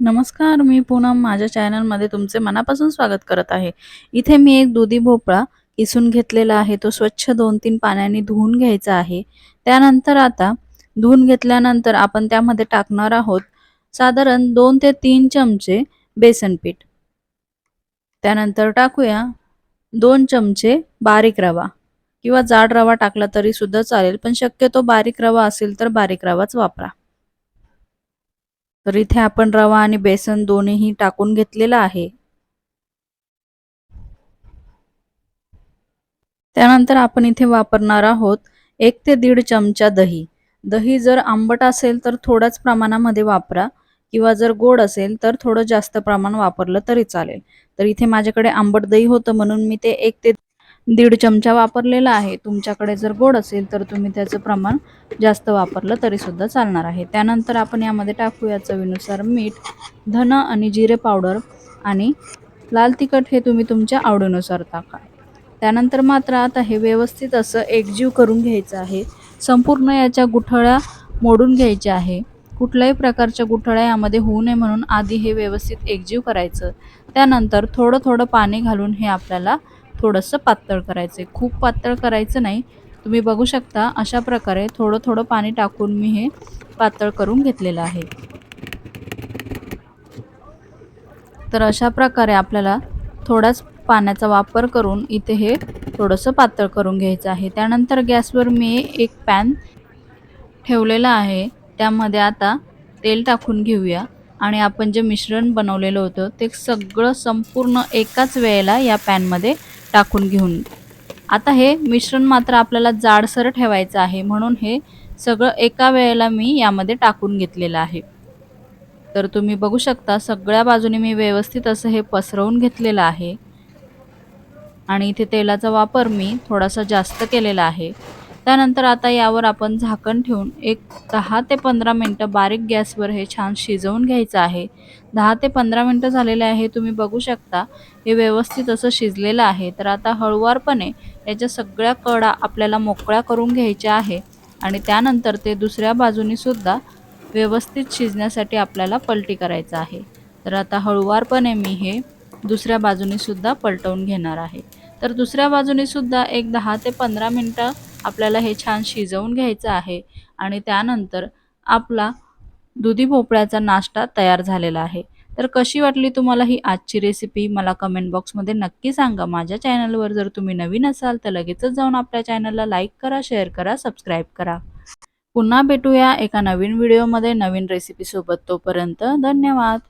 नमस्कार मी पूनम. माझ्या चॅनलमध्ये तुमचे मनापासून स्वागत करत आहे. इथे मी एक दुधी भोपळा किसून घेतलेला आहे. तो स्वच्छ दोन तीन पाण्याने धुवून घ्यायचा आहे. त्यानंतर आता धुवून घेतल्यानंतर आपण त्यामध्ये टाकणार आहोत साधारण दोन ते तीन चमचे बेसन पीठ. त्यानंतर टाकूया दोन चमचे बारीक रवा. किंवा जाड रवा टाकला तरी सुद्धा चालेल पण शक्यतो बारीक रवा असेल तर बारीक रवाच वापरा. तर इथे आपण रवा आणि बेसन दोन्हीही टाकून घेतलेलं आहे. त्यानंतर आपण इथे वापरणार आहोत एक ते दीड चमचा दही. दही जर आंबट असेल तर थोड्याच प्रमाणामध्ये वापरा किंवा जर गोड असेल तर थोडं जास्त प्रमाण वापरलं तरी चालेल. तर इथे माझ्याकडे आंबट दही होतं म्हणून मी ते एक ते दीड चमचा वापरलेला आहे. तुमच्याकडे जर गोड असेल तर तुम्ही त्याचं प्रमाण जास्त वापरलं तरीसुद्धा चालणार आहे. त्यानंतर आपण यामध्ये टाकूया चवीनुसार मीठ धन आणि जिरे पावडर आणि लाल तिखट हे तुम्ही तुमच्या आवडीनुसार टाका. त्यानंतर मात्र आता हे व्यवस्थित असं एकजीव करून घ्यायचं आहे. संपूर्ण याच्या गुठळ्या मोडून घ्यायच्या आहे. कुठल्याही प्रकारच्या गुठळ्या यामध्ये होऊ नये म्हणून आधी हे व्यवस्थित एकजीव करायचं. त्यानंतर थोडं थोडं पाणी घालून हे आपल्याला थोडंसं पातळ करायचं आहे खूप पातळ करायचं नाही. तुम्ही बघू शकता अशा प्रकारे थोडं थोडं पाणी टाकून मी हे पातळ करून घेतलेलं आहे. तर अशा प्रकारे आपल्याला थोडाच पाण्याचा वापर करून इथे हे थोडंसं पातळ करून घ्यायचं आहे. त्यानंतर गॅसवर मी एक पॅन ठेवलेला आहे. त्यामध्ये आता तेल टाकून घेऊया. आणि आपण जे मिश्रण बनवलेलं होतं ते सगळं संपूर्ण एकाच वेळेला या पॅनमध्ये टाकून घेऊन. आता हे मिश्रण मात्र आपल्याला जाडसर ठेवायचं आहे म्हणून हे सगळं एका वेळेला मी यामध्ये टाकून घेतलेलं आहे. तर तुम्ही बघू शकता सगळ्या बाजूने मी व्यवस्थित असं हे पसरवून घेतलेलं आहे. आणि इथे तेलाचा वापर मी थोडासा जास्त केलेला आहे. त्यानंतर आता यावर आपण झाकण ठेवून एक दहा ते पंधरा मिनटं बारीक गॅसवर हे छान शिजवून घ्यायचं आहे. दहा ते पंधरा मिनटं झालेले आहे तुम्ही बघू शकता. हे व्यवस्थित असं शिजलेलं आहे. तर आता हळुवारपणे याच्या सगळ्या कडा आपल्याला मोकळ्या करून घ्यायच्या आहे. आणि त्यानंतर ते दुसऱ्या बाजूनीसुद्धा व्यवस्थित शिजण्यासाठी आपल्याला पलटी करायचं आहे. तर आता हळुवारपणे मी हे दुसऱ्या बाजूनीसुद्धा पलटवून घेणार आहे. तर दुसऱ्या बाजूनीसुद्धा एक दहा ते पंधरा मिनटं आपल्याला हे छान शिजवून घ्यायचं आहे आणि त्यानंतर आपला दुधी भोपळ्याचा नाश्ता तयार झालेला आहे. तर कशी वाटली तुम्हाला ही आजची रेसिपी मला कमेंट बॉक्समध्ये नक्की सांगा. माझ्या चॅनलवर जर तुम्ही नवीन असाल तर लगेचच जाऊन आपल्या चॅनलला लाईक करा शेअर करा सबस्क्राईब करा. पुन्हा भेटूया एका नवीन व्हिडिओमध्ये नवीन रेसिपीसोबत तोपर्यंत धन्यवाद.